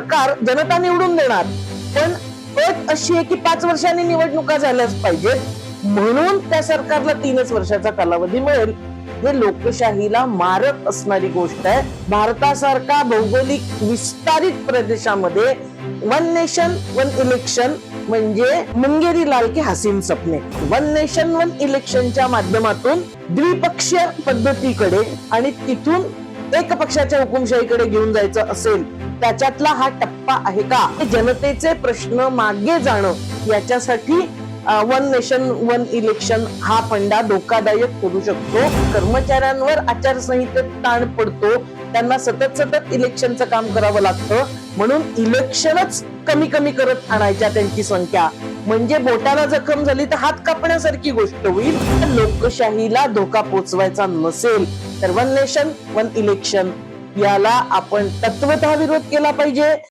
सरकार जनता निवडून देणार. पण अट अशी आहे की पाच वर्षांनी निवडणुका झाल्याच पाहिजेत. म्हणून त्या सरकारला तीनच वर्षाचा कालावधी मिळेल. हे लोकशाहीला मारक असणारी गोष्ट आहे. भारतासारखा भौगोलिक विस्तारित प्रदेशामध्ये वन नेशन वन इलेक्शन म्हणजे मुंगेरी लाल की हसीन सपने. वन नेशन वन इलेक्शनच्या माध्यमातून द्विपक्षीय पद्धतीकडे आणि तिथून एक पक्षाच्या हुकुमशाहीकडे घेऊन जायचं असेल त्याच्यातला हा टप्पा आहे का? जनतेचे प्रश्न मागे जाणं याच्यासाठी वन नेशन वन इलेक्शन हा फंडा धोकादायक ठरू शकतो. कर्मचाऱ्यांवर आचारसंहितेत ताण पडतो. त्यांना सतत सतत इलेक्शनचं काम करावं लागतं. म्हणून इलेक्शनच कमी कमी करत आणायच्या त्यांची संख्या. म्हणजे बोटाला जखम झाली तर हात कापण्यासारखी गोष्ट होईल. लोकशाहीला धोका पोचवायचा नसेल. तर वन नेशन वन इलेक्शन याला आपण तत्वतः विरोध केला पाहिजे.